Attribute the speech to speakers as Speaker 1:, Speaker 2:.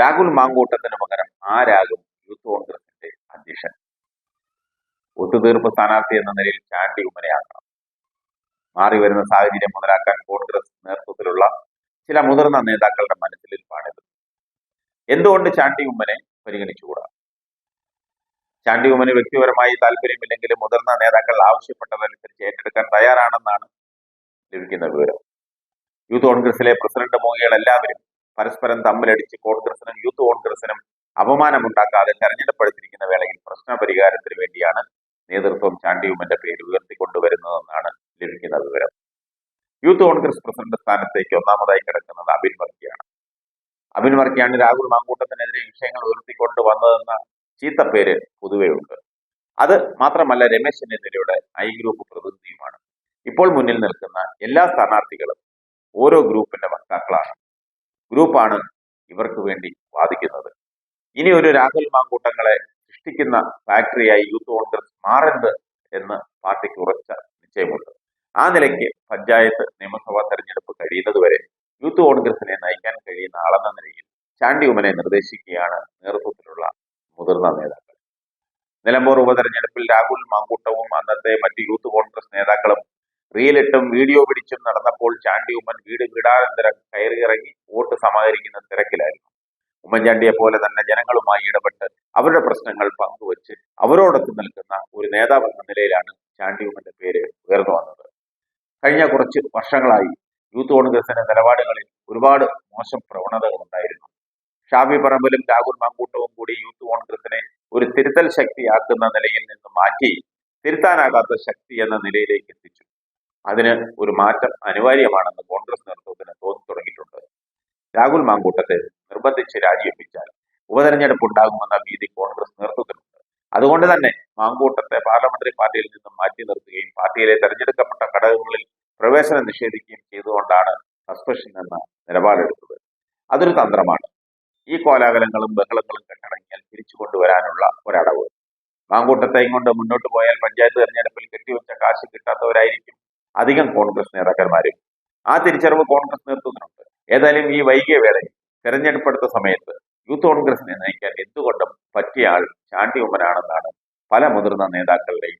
Speaker 1: രാഹുൽ മാങ്കൂട്ടത്തിന് പകരം ആരാകും യൂത്ത് കോൺഗ്രസിന്റെ അധ്യക്ഷൻ? ഒത്തുതീർപ്പ് സ്ഥാനാർത്ഥി എന്ന നിലയിൽ ചാണ്ടി ഉമ്മനെയാക്കണം. മാറി വരുന്ന സാഹചര്യം മുതലാക്കാൻ കോൺഗ്രസ് നേതൃത്വത്തിലുള്ള ചില മുതിർന്ന നേതാക്കളുടെ മനസ്സിലിരിപ്പാണിത് എന്തുകൊണ്ട് ചാണ്ടി ഉമ്മനെ പരിഗണിച്ചുകൂടാ? ചാണ്ടി ഉമ്മന് വ്യക്തിപരമായി താല്പര്യമില്ലെങ്കിലും മുതിർന്ന നേതാക്കൾ ആവശ്യപ്പെട്ടതനുസരിച്ച് ഏറ്റെടുക്കാൻ തയ്യാറാണെന്നാണ് ലഭിക്കുന്ന വിവരം. യൂത്ത് കോൺഗ്രസിലെ പ്രസിഡന്റ് മോഹികൾ എല്ലാവരും പരസ്പരം തമ്മിലടിച്ച് കോൺഗ്രസിനും യൂത്ത് കോൺഗ്രസിനും അപമാനമുണ്ടാക്കാതെ തെരഞ്ഞെടുപ്പെടുത്തിരിക്കുന്ന വേളയിൽ പ്രശ്ന പരിഹാരത്തിന് വേണ്ടിയാണ് നേതൃത്വം ചാണ്ടി ഉമ്മന്റെ പേര് ഉയർത്തിക്കൊണ്ടുവരുന്നതെന്നാണ് ലഭിക്കുന്ന വിവരം. യൂത്ത് കോൺഗ്രസ് പ്രസിഡന്റ് സ്ഥാനത്തേക്ക് ഒന്നാമതായി കിടക്കുന്നത് അബിൻ വർക്കിയാണ്. അബിൻ വർക്കിയാണ് രാഹുൽ മാങ്കൂട്ടത്തിനെതിരെ വിഷയങ്ങൾ ഉയർത്തിക്കൊണ്ട് വന്നതെന്ന ചീത്തപ്പേര് പൊതുവെയുണ്ട് അത് മാത്രമല്ല രമേശ് ചെന്നിത്തലയുടെ ഐ ഗ്രൂപ്പ് പ്രതിനിധിയുമാണ്. ഇപ്പോൾ മുന്നിൽ നിൽക്കുന്ന എല്ലാ സ്ഥാനാർത്ഥികളും ഓരോ ഗ്രൂപ്പിന്റെ വക്താക്കളാണ്. ഗ്രൂപ്പാണ് ഇവർക്ക് വേണ്ടി വാദിക്കുന്നത്. ഇനി ഒരു രാഹുൽ മാങ്കൂട്ടങ്ങളെ സൃഷ്ടിക്കുന്ന ഫാക്ടറിയായി യൂത്ത് കോൺഗ്രസ് മാറരുത് എന്ന് പാർട്ടിക്ക് ഉറച്ച നിശ്ചയമുണ്ട്. ആ നിലയ്ക്ക് പഞ്ചായത്ത് നിയമസഭാ തെരഞ്ഞെടുപ്പ് കഴിയുന്നതുവരെ യൂത്ത് കോൺഗ്രസിനെ നയിക്കാൻ കഴിയുന്ന ആളെന്ന നിലയിൽ ചാണ്ടി ഉമ്മനെ നിർദ്ദേശിക്കുകയാണ് നേതൃത്വത്തിലുള്ള മുതിർന്ന നേതാക്കൾ. നിലമ്പൂർ ഉപതെരഞ്ഞെടുപ്പിൽ രാഹുൽ മാങ്കൂട്ടവും അന്നത്തെ മറ്റ് യൂത്ത് കോൺഗ്രസ് നേതാക്കളും റീലിട്ടും വീഡിയോ പിടിച്ചും നടന്നപ്പോൾ ചാണ്ടി ഉമ്മൻ വീട് വീടാനന്തരം കയറിയിറങ്ങി വോട്ട് സമാഹരിക്കുന്ന തിരക്കിലായിരുന്നു. ഉമ്മൻചാണ്ടിയെ പോലെ തന്നെ ജനങ്ങളുമായി ഇടപെട്ട് അവരുടെ പ്രശ്നങ്ങൾ പങ്കുവച്ച് അവരോടൊത്ത് നിൽക്കുന്ന ഒരു നേതാവ് എന്ന നിലയിലാണ് ചാണ്ടി ഉമ്മന്റെ പേര് ഉയർന്നു വന്നത്. കഴിഞ്ഞ കുറച്ച് വർഷങ്ങളായി യൂത്ത് കോൺഗ്രസിന്റെ നിലപാടുകളിൽ ഒരുപാട് മോശം പ്രവണതകൾ ഉണ്ടായിരുന്നു. ഷാഫി പറമ്പിലും രാഹുൽ മാങ്കൂട്ടവും കൂടി യൂത്ത് കോൺഗ്രസിനെ ഒരു തിരുത്തൽ ശക്തിയാക്കുന്ന നിലയിൽ നിന്ന് മാറ്റി തിരുത്താനാകാത്ത ശക്തി എന്ന നിലയിലേക്ക് എത്തിച്ചു. അതിന് ഒരു മാറ്റം അനിവാര്യമാണെന്ന് കോൺഗ്രസ് നേതൃത്വത്തിന് തോന്നി തുടങ്ങിയിട്ടുണ്ട്. രാഹുൽ മാങ്കൂട്ടത്തെ നിർബന്ധിച്ച് രാജിവെപ്പിച്ചാൽ ഉപതെരഞ്ഞെടുപ്പ് ഉണ്ടാകുമെന്ന ഭീതി കോൺഗ്രസ് നേതൃത്വത്തിനുണ്ട്. അതുകൊണ്ട് തന്നെ മാങ്കൂട്ടത്തെ പാർലമെന്ററി പാർട്ടിയിൽ നിന്നും മാറ്റി നിർത്തുകയും പാർട്ടിയിലെ തെരഞ്ഞെടുക്കപ്പെട്ട ഘടകങ്ങളിൽ പ്രവേശനം നിഷേധിക്കുകയും ചെയ്തുകൊണ്ടാണ് സസ്പെൻഷൻ എന്ന നിലപാടെടുത്തത്. അതൊരു തന്ത്രമാണ്. ഈ കോലാഹലങ്ങളും ബഹളങ്ങളും കെട്ടടങ്ങിയാൽ തിരിച്ചു കൊണ്ടുവരാനുള്ള ഒരടവ്. മാങ്കൂട്ടത്തെ ഇങ്ങോട്ട് മുന്നോട്ട് പോയാൽ പഞ്ചായത്ത് തെരഞ്ഞെടുപ്പിൽ കെട്ടിവെച്ച കാശ് കിട്ടാത്തവരായിരിക്കും അധികം കോൺഗ്രസ് നേതാക്കന്മാരും. ആ തിരിച്ചറിവ് കോൺഗ്രസ് നേതൃത്വത്തിനുണ്ട്. ഏതായാലും ഈ വൈകിയ വേളയിൽ തെരഞ്ഞെടുപ്പെടുത്ത സമയത്ത് യൂത്ത് കോൺഗ്രസിനെ നയിക്കാൻ എന്തുകൊണ്ടും പറ്റിയ ആൾ ചാണ്ടി ഉമ്മനാണെന്നാണ് പല മുതിർന്ന നേതാക്കളുടെയും